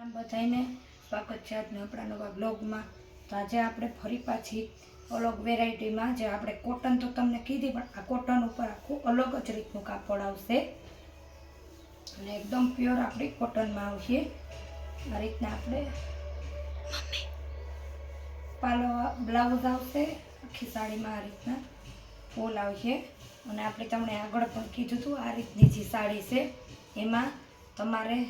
બધાને સ્વાગત છે આજના આપણા નવા બ્લોગમાં તો આજે આપણે ફરી પાછી અલગ વેરાયટીમાં જે આપણે કોટન તો તમને કીધી પણ આ કોટન ઉપર આખું અલગ જ રીતનું કાપડ આવશે. અને એકદમ પ્યોર આપણી કોટનમાં આવશે. આ રીતના આપણે પાલો બ્લાઉઝ આવશે આખી સાડીમાં આ રીતના ફૂલ આવશે. અને આપણે તમને આગળ પણ કીધું હતું આ રીતની જે સાડી છે એમાં તમારે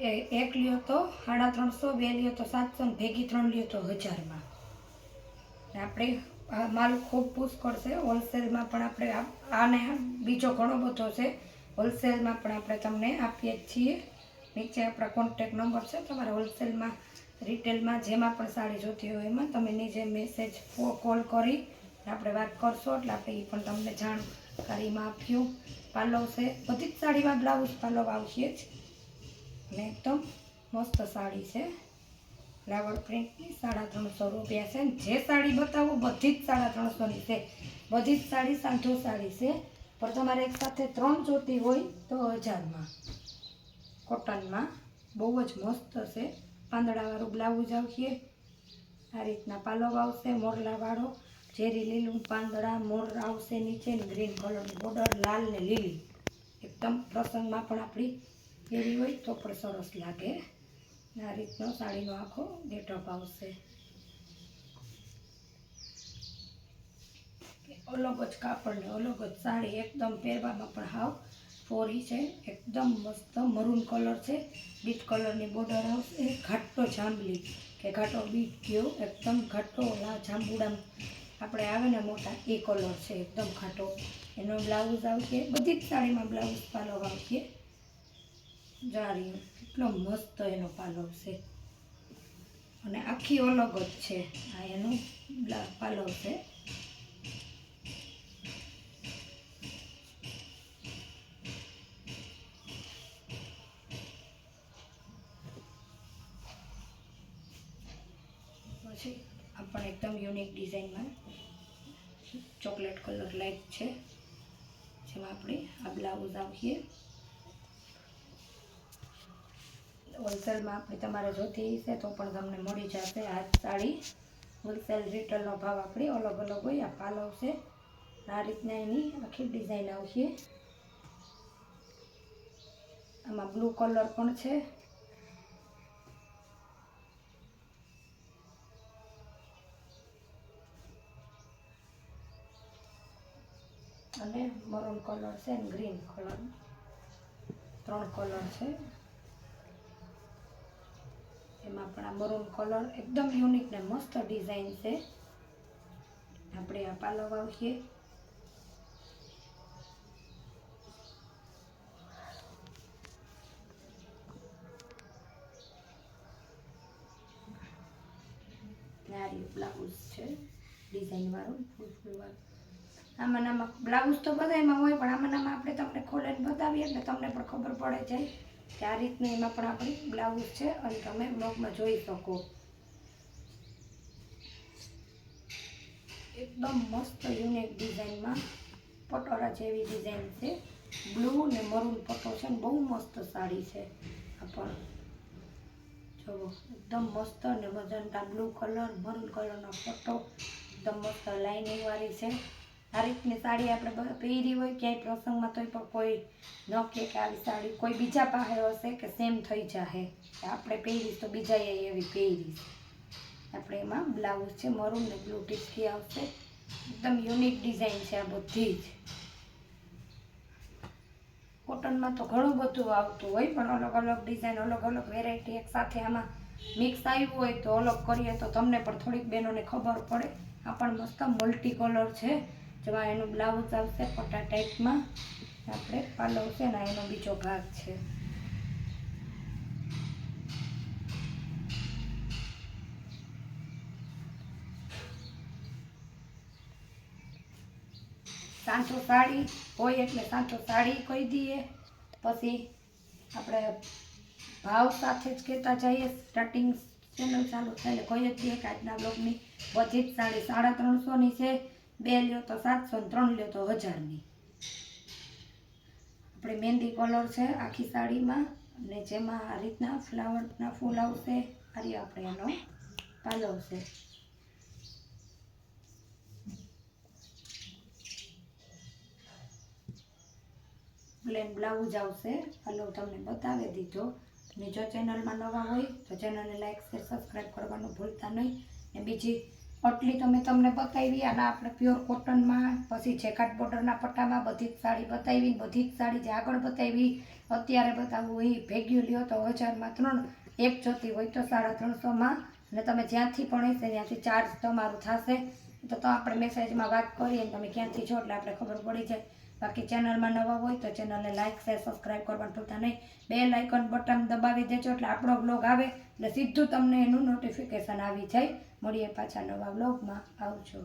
એક લ્યો તો, સાડા ત્રણસો, બે લ્યો તો સાતસો ભેગી ત્રણ લ્યો તો હજારમાં. આપણે માલ ખૂબ પુષ્કળ છે હોલસેલમાં પણ આપણે આને બીજો ઘણો બધો છે, હોલસેલમાં પણ આપણે તમને આપીએ જ છીએ. નીચે આપણા કોન્ટેક નંબર છે, તમારે હોલસેલમાં, રિટેલમાં જેમાં પણ સાડી જોતી હોય એમાં તમે નીચે મેસેજ કોલ કરી આપણે વાત કરશો, એટલે આપણે એ પણ તમને જાણકારીમાં આપ્યું પાલવ છે, બધી જ સાડીમાં બ્લાઉઝ પાલવ આવશે જ. અને એકદમ મસ્ત સાડી છે. ફ્લાવર પ્રિન્ટની સાડા ત્રણસો રૂપિયા છે. ને જે સાડી બતાવો બધી જ સાડા ત્રણસોની છે. બધી જ સાડી સાંઠો સાડી છે. પણ તમારે એક સાથે ત્રણ જોતી હોય તો હજારમાં. કોટનમાં. બહુ જ મસ્ત છે. પાંદડાવાળું બ્લાઉઝ આવશે. આ રીતના પાલવ આવશે, મોરલાવાળો. ઝેરી લીલું પાંદડા, મોર આવશે નીચે ગ્રીન કલરની બોર્ડર, લાલ ને લીલી. એકદમ પ્રસંગમાં પણ આપણી એવી હોય તો પણ સરસ લાગે. આ રીતનો સાડીનો આખો ગેટઅપ આવશે. અલગ જ કાપડને અલગ જ સાડી એકદમ પહેરવામાં પણ હાવ ફોરી છે. એકદમ મસ્ત મરૂન કલર છે. બીટ કલરની બોર્ડર આવશે. ઘાટો જાંબલી કે ઘાટો બીટ ગયો. એકદમ ઘાટો ઓલા જાંબુડા આપણે આવે ને મોટા, એ કલર છે. એકદમ ઘાટો. એનો બ્લાઉઝ આવશે. બધી જ સાડીમાં બ્લાઉઝ પાલો આવશે. જારી એટલો મસ્ત એનો પાલવ છે. અને આખી અલગ જ છે. આ એનું પાલવ છે. પછી આ એકદમ યુનિક ડિઝાઇનમાં ચોકલેટ કલર લાઈટ છે. જેમાં આપણે આ બ્લાઉઝ આવશે હોલસેલમાં આપણે તમારે જોતી હશે તો પણ તમને મળી જશે આ સાડી. હોલસેલ રિટેલનો ભાવ આપણે અલગ અલગ હોય, આ પાલવ છે આ રીતના એની આખી ડિઝાઇન આવશે. આમાં બ્લુ કલર પણ છે. અને મરૂન કલર છે અને ગ્રીન કલર. ત્રણ કલર છે. એમાં પણ આ મરૂન કલર એકદમ યુનિક ને મસ્ત ડિઝાઇન છે. આપણે આ પાલવ આવશે નારી બ્લાઉઝ છે ડિઝાઇન વાળું વાળું. આમાં આમાં બ્લાઉઝ તો બધાયમાં હોય, પણ આમાં આપણે તમને ખોલીને બતાવીએ એટલે તમને પણ ખબર પડે છે. આ રીતનું એમાં પણ આપણી બ્લાઉઝ છે અને તમે બ્લોગમાં જોઈ શકો. એકદમ મસ્ત યુનિક ડિઝાઇનમાં પટોળા જેવી ડિઝાઇન છે. બ્લુ ને મરૂન પટો છે ને બહુ મસ્ત સાડી છે. આ જુઓ એકદમ મસ્ત ને મજંટા બ્લુ કલર, મરૂન કલરનો પટ્ટો એકદમ મસ્ત લાઇનિંગ વાળી છે. આ રીતની સાડી આપણે પહેરી હોય ક્યાંય પ્રસંગમાં તોય પણ કોઈ ન કે આવી સાડી. કોઈ બીજા પાસે હશે કે સેમ થઈ જાહે. આપણે પહેરીશ તો બીજાએ એવી પહેરીશ. આપણે એમાં બ્લાઉઝ છે મરૂન ને બ્લુ ટીસ્કી આવશે. એકદમ યુનિક ડિઝાઇન છે આ બધી જ. કોટનમાં તો ઘણું બધું આવતું હોય, પણ અલગ અલગ ડિઝાઇન અલગ અલગ વેરાયટી એક સાથે આમાં મિક્સ આવ્યું હોય તો અલગ કરીએ તો તમને પણ થોડીક બહેનોને ખબર પડે. આ પણ મસ્ત મલ્ટી કલર છે. જેમાં એનું બ્લાઉઝ આવશે પટ્ટા ટાઈપમાં. આપણે પાલવ છે ને એનો બીજો ભાગ છે. સાંચો સાડી હોય એટલે સાંચો સાડી કહી દઈએ. પછી આપણે ભાવ સાથે જ કહેતા જઈએ. સ્ટાર્ટિંગ ચેનલ ચાલુ થાય એટલે કહી કે આજના બ્લોગની બધી સાડી સાડા ત્રણસોની છે. બે લ્યો તો સાતસો ને ત્રણ લ્યો તો હજારની. આપણે મહેંદી કલર છે આખી સાડીમાં અને જેમાં આ રીતના ફ્લાવરના ફૂલ આવશે આરી આપણે એનો પાલો છે. પ્લેન બ્લાઉઝ આવશે હલો તમને બતાવી દીધો. અને જો ચેનલમાં નવા હોય તો ચેનલને લાઈક શેર સબસ્ક્રાઈબ કરવાનું ભૂલતા નહીં. ને બીજી આટલી તો મેં તમને બતાવી અને આપણે પ્યોર કોટનમાં પછી જેકાટ બોર્ડરના પટ્ટામાં બધી જ સાડી બતાવી, બધી જ સાડી જે આગળ બતાવી, અત્યારે બતાવવું એ ભેગ્યું લ્યો તો હજારમાં ત્રણ, એક જોતી હોય તો સાડા ત્રણસોમાં, અને તમે જ્યાંથી પણ હશે ત્યાંથી ચાર્જ તમારું થશે. તો તો આપણે મેસેજમાં વાત કરીએ તમે ક્યાંથી છો એટલે આપણે ખબર પડી જાય. બાકી ચેનલમાં નવા હોય તો ચેનલને લાઇક શેર સબસ્ક્રાઈબ કરવાનું ભૂલતા નહીં. બે લાઇકન બટન દબાવી દેજો એટલે આપણો બ્લોગ આવે એટલે સીધું તમને એનું નોટિફિકેશન આવી જાય. મળીએ પાછા નવા બ્લોગમાં આવજો.